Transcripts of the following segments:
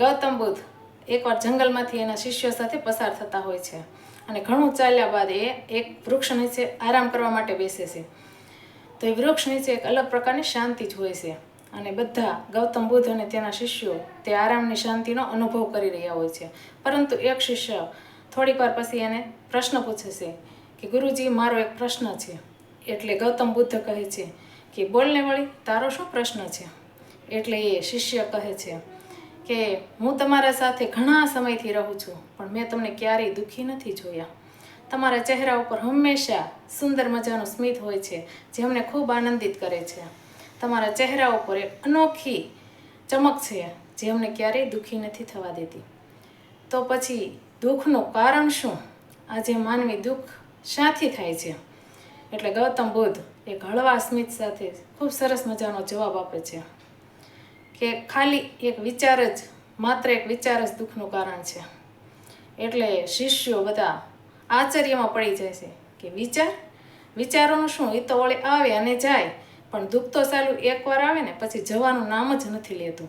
ગૌતમ બુદ્ધ એકવાર જંગલમાંથી એના શિષ્યો સાથે પસાર થતા હોય છે અને ઘણું ચાલ્યા બાદ એ એક વૃક્ષ નીચે આરામ કરવા માટે બેસે છે. તો એ વૃક્ષ નીચે એક અલગ પ્રકારની શાંતિ જ હોય છે અને બધા ગૌતમ બુદ્ધ અને તેના શિષ્યો તે આરામની શાંતિનો અનુભવ કરી રહ્યા હોય છે. પરંતુ એક શિષ્ય થોડીક વાર પછી એને પ્રશ્ન પૂછે છે કે, ગુરુજી, મારો એક પ્રશ્ન છે. એટલે ગૌતમ બુદ્ધ કહે છે કે, બોલને વળી તારો શું પ્રશ્ન છે? એટલે એ શિષ્ય કહે છે કે હું તમારા સાથે ઘણા સમયથી રહું છું, પણ મેં તમને ક્યારેય દુઃખી નથી જોયા. તમારા ચહેરા ઉપર હંમેશા સુંદર મજાનું સ્મિત હોય છે, જે અમને ખૂબ આનંદિત કરે છે. તમારા ચહેરા ઉપર એક અનોખી ચમક છે, જે અમને ક્યારેય દુઃખી નથી થવા દેતી. તો પછી દુઃખનું કારણ શું? આજે માનવી દુઃખ શાથી થાય છે. એટલે ગૌતમ બુદ્ધ એક હળવા સ્મિત સાથે ખૂબ સરસ મજાનો જવાબ આપે છે. કે ખાલી એક વિચાર જ, માત્ર એક વિચાર જ દુઃખનું કારણ છે. એટલે શિષ્યો બધા આશ્ચર્યમાં પડી જાય છે કે વિચાર? વિચારોનું શું? એ તો વળે આવે અને જાય. પણ દુઃખ તો ચાલુ એકવાર આવે ને પછી જવાનું નામ જ નથી લેતું.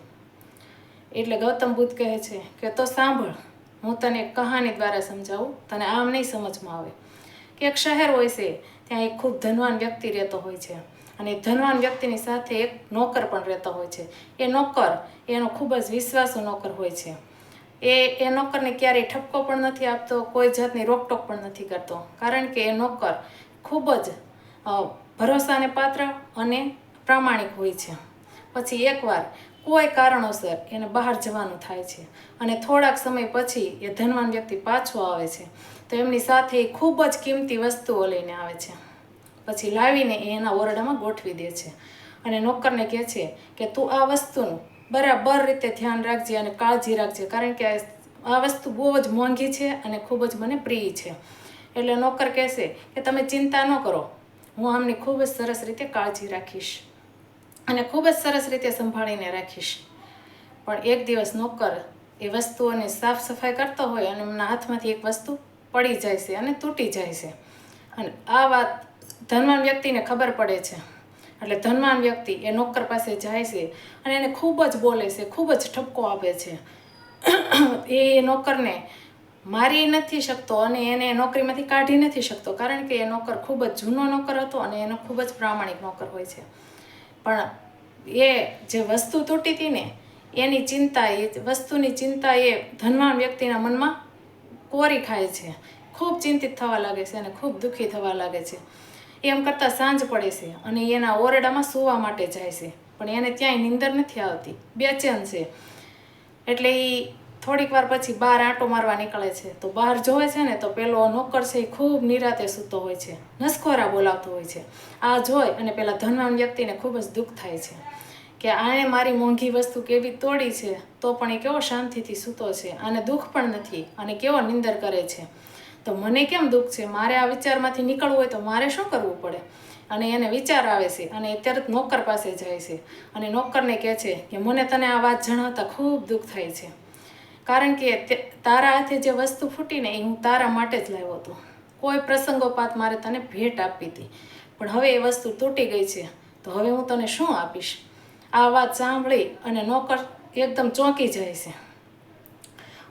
એટલે ગૌતમ બુદ્ધ કહે છે કે તો સાંભળ, હું તને એક કહાની દ્વારા સમજાવું. તને આમ નહીં સમજમાં આવે. કે એક શહેર હોય છે, ત્યાં એક ખૂબ ધનવાન વ્યક્તિ રહેતો હોય છે. અને ધનવાન વ્યક્તિની સાથે એક નોકર પણ રહેતો હોય છે. એ નોકર, એનો ખૂબ જ વિશ્વાસુ નોકર હોય છે. એ એ નોકરને ક્યારેય ઠપકો પણ નથી આપતો, કોઈ જાતની રોકટોક પણ નથી કરતો. કારણ કે એ નોકર ખૂબ જ ભરોસાને પાત્ર અને પ્રામાણિક હોય છે. પછી એકવાર કોઈ કારણોસર એને બહાર જવાનું થાય છે અને થોડાક સમય પછી એ ધનવાન વ્યક્તિ પાછો આવે છે. તો એમની સાથે ખૂબ જ કિંમતી વસ્તુઓ લઈને આવે છે. પછી લાવીને એ એના ઓરડામાં ગોઠવી દે છે. અને નોકરને કહે છે કે તું આ વસ્તુનું બરાબર રીતે ધ્યાન રાખજે અને કાળજી રાખજે, કારણ કે આ- વસ્તુ બહુ જ મોંઘી છે અને ખૂબ જ મને પ્રિય છે. એટલે નોકર કહેશે કે તમે ચિંતા ન કરો, હું આમની ખૂબ જ સરસ રીતે કાળજી રાખીશ અને ખૂબ જ સરસ રીતે સંભાળીને રાખીશ. પણ એક દિવસ નોકર એ વસ્તુઓની સાફ સફાઈ કરતો હોય અને એમના હાથમાંથી એક વસ્તુ પડી જાય છે અને તૂટી જાય છે. અને આ વાત ધનવાન વ્યક્તિને ખબર પડે છે. એટલે ધનવાન વ્યક્તિ એ નોકર પાસે જાય છે અને એને ખૂબ જ બોલે છે, ખૂબ જ ઠપકો આપે છે. એ નોકરને મારી નથી શકતો અને એને નોકરીમાંથી કાઢી નથી શકતો કારણ કે એ નોકર ખૂબ જ જૂનો નોકર હતો અને એનો ખૂબ જ પ્રામાણિક નોકર હોય છે. પણ એ જે વસ્તુ તૂટી હતી ને, એની ચિંતા એ વસ્તુની ચિંતા એ ધનવાન વ્યક્તિના મનમાં કોરી ખાય છે. ખૂબ ચિંતિત થવા લાગે છે અને ખૂબ દુઃખી થવા લાગે છે. એમ કરતાં સાંજ પડે છે અને એના ઓરડામાં સૂવા માટે જાય છે. પણ એને ત્યાંય નીંદર નથી આવતી. બેચેન છે. એટલે એ થોડીક વાર પછી બહાર આંટો મારવા નીકળે છે. તો બહાર જોવે છે ને તો પેલો નોકર છે એ ખૂબ નિરાતે સૂતો હોય છે. નસખોરા બોલાવતો હોય છે. આ જોઈ અને પેલા ધનવાન વ્યક્તિને ખૂબ જ દુઃખ થાય છે કે આણે મારી મોંઘી વસ્તુ કેવી તોડી છે? તો પણ એ કેવો શાંતિથી સૂતો છે. અને દુઃખ પણ નથી અને કેવો નિંદર કરે છે? તો મને કેમ દુઃખ છે? મારે આ વિચારમાંથી નીકળવું હોય તો મારે શું કરવું પડે? અને એને વિચાર આવે છે અને તરત નોકર પાસે જાય છે. અને નોકરને કહે છે કે, મને તને આ વાત જણાવતા ખૂબ દુઃખ થાય છે. કારણ કે તારા હાથે જે વસ્તુ ફૂટીને એ હું તારા માટે જ લાવ્યો હતો. કોઈ પ્રસંગોપાત મારે તને ભેટ આપી હતી. પણ હવે એ વસ્તુ તૂટી ગઈ છે. તો હવે હું તને શું આપીશ? આ વાત સાંભળી અને નોકર એકદમ ચોંકી જાય છે.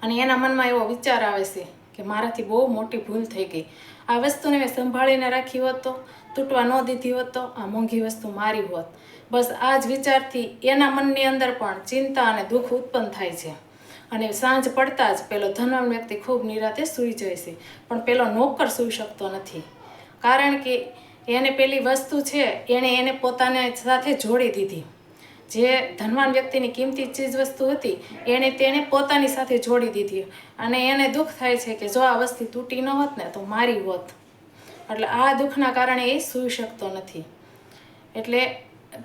અને એના મનમાં એવો વિચાર આવે છે કે મારાથી બહુ મોટી ભૂલ થઈ ગઈ. આ વસ્તુને મેં સંભાળીને રાખી હોત તો, તૂટવા ન દીધી હોત તો, આ મોંઘી વસ્તુ મારી હોત. બસ આ જ વિચારથી એના મનની અંદર પણ ચિંતા અને દુઃખ ઉત્પન્ન થાય છે. અને સાંજ પડતા જ પેલો ધનવાન વ્યક્તિ ખૂબ નિરાતે સૂઈ જાય છે, પણ પેલો નોકર સૂઈ શકતો નથી. કારણ કે એને પેલી વસ્તુ છે, એણે એને પોતાને સાથે જોડી દીધી. જે ધનવાન વ્યક્તિની કિંમતી ચીજ વસ્તુ હતી, એણે તેણે પોતાની સાથે જોડી દીધી. અને એને દુઃખ થાય છે કે જો આ વસ્તુ તૂટી ન હોત ને, તો મારી હોત. એટલે આ દુઃખના કારણે એ સૂઈ શકતો નથી. એટલે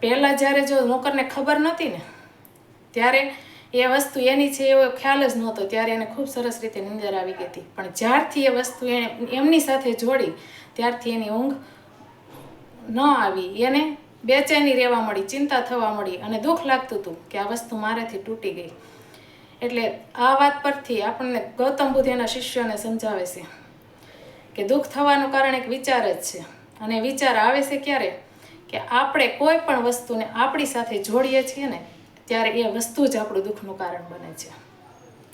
પહેલાં જ્યારે જો નોકરને ખબર નહોતી ને, ત્યારે એ વસ્તુ એની છે એવો ખ્યાલ જ નહોતો, ત્યારે એને ખૂબ સરસ રીતે નીંદર આવી ગઈ હતી. પણ જ્યારથી એ વસ્તુ એણે એમની સાથે જોડી, ત્યારથી એની ઊંઘ ન આવી, એને બેચેની રહેવા મળી, ચિંતા થવા મળી અને દુઃખ લાગતું હતું કે આ વસ્તુ મારાથી તૂટી ગઈ. એટલે આ વાત પરથી આપણને ગૌતમ બુદ્ધના શિષ્યોને સમજાવે છે કે દુઃખ થવાનું કારણ એક વિચાર જ છે. અને વિચાર આવે છે ક્યારે? કે આપણે કોઈ પણ વસ્તુને આપણી સાથે જોડીએ છીએ ને, ત્યારે એ વસ્તુ જ આપણું દુઃખનું કારણ બને છે.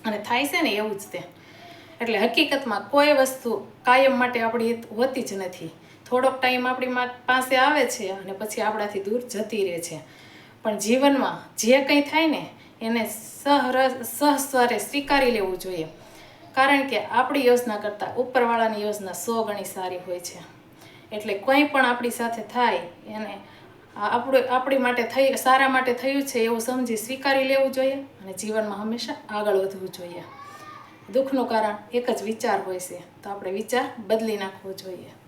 અને થાય છે ને એવું જ તે. એટલે હકીકતમાં કોઈ વસ્તુ કાયમ માટે આપણી હોતી જ નથી. થોડોક ટાઈમ આપણી પાસે આવે છે અને પછી આપણાથી દૂર જતી રહે છે. પણ જીવનમાં જે કંઈ થાય ને, એને સહર, સહસ્વરે સ્વીકારી લેવું જોઈએ. કારણ કે આપણી યોજના કરતાં ઉપરવાળાની યોજના સો ગણી સારી હોય છે. એટલે કંઈ પણ આપણી સાથે થાય, એને આપણું, આપણી માટે થઈ, સારા માટે થયું છે એવું સમજી સ્વીકારી લેવું જોઈએ અને જીવનમાં હંમેશા આગળ વધવું જોઈએ. દુઃખનું કારણ એક જ વિચાર હોય છે, તો આપણે વિચાર બદલી નાખવો જોઈએ.